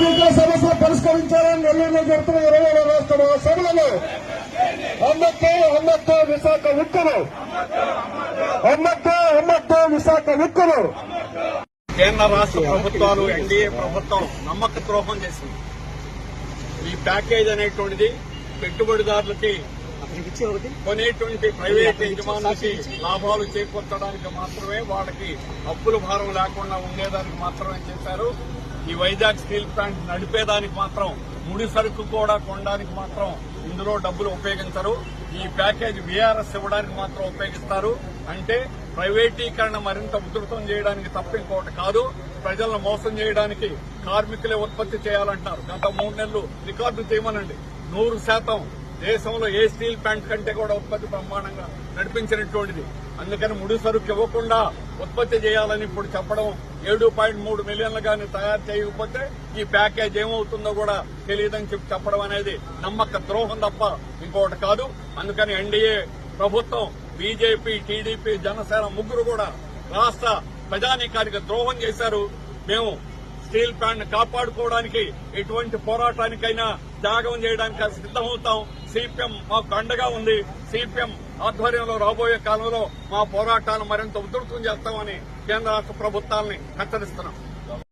కార్మికుల సమస్యలు పరిష్కరించాలని నెల్లూరులో జరుగుతున్న ఇరవై రాష్ట్ర మహాసభలలో అమ్మతో అమ్మతో విశాఖ ఉక్కును అమ్మతో అమ్మతో విశాఖ ఉక్కును కేంద్ర రాష్ట్ర ప్రభుత్వాలు ఎన్డీఏ ప్రభుత్వం నమ్మక ద్రోహం చేసింది. ఈ ప్యాకేజ్ అనేటువంటిది పెట్టుబడిదారులకి కొనేటువంటి ప్రైవేట్ యజమానులకి లాభాలు చేకూర్చడానికి మాత్రమే వాళ్ళకి అప్పుల భారం లేకుండా ఉండేదానికి మాత్రమే చేశారు. ఈ వైజాగ్ స్టీల్ ప్లాంట్ నడిపేదానికి మాత్రం ముడి సరుకు కూడా కొనడానికి మాత్రం ఇందులో డబ్బులు ఉపయోగించరు. ఈ ప్యాకేజ్ వీఆర్ఎస్ ఇవ్వడానికి మాత్రం ఉపయోగిస్తారు. అంటే ప్రైవేటీకరణ మరింత ఉధృతం చేయడానికి తప్పింకోటి కాదు. ప్రజలను మోసం చేయడానికి కార్మికులే ఉత్పత్తి చేయాలంటారు గత మూడు నెలలు రికార్డు చేయమనండి. నూరు శాతం దేశంలో ఏ స్టీల్ ప్లాంట్ కంటే కూడా ఉత్పత్తి బ్రహ్మాండంగా నడిపించినటువంటిది. అందుకని ముడి సరుకు ఇవ్వకుండా ఉత్పత్తి చేయాలని ఇప్పుడు చెప్పడం ఏడు పాయింట్ మూడు మిలియన్లు కానీ తయారు చేయకపోతే ఈ ప్యాకేజ్ ఏమవుతుందో కూడా తెలియదని చెప్పి చెప్పడం అనేది నమ్మక ద్రోహం తప్ప ఇంకొకటి కాదు. అందుకని ఎన్డీఏ ప్రభుత్వం బీజేపీ టీడీపీ జనసేన ముగ్గురు కూడా రాష్ట్ర ప్రజానీకానికి ద్రోహం చేశారు. మేము స్టీల్ ప్లాంట్ కాపాడుకోవడానికి ఎటువంటి పోరాటానికైనా త్యాగం చేయడానికి సిద్దమవుతాం సిపిఎం మాకు అండగా ఉంది. సిపిఎం ఆధ్వర్యంలో రాబోయే కాలంలో మా పోరాటాలను మరింత ఉధృతం చేస్తామని కేంద్ర రాష్ట్ర ప్రభుత్వాలని హెచ్చరిస్తున్నాం.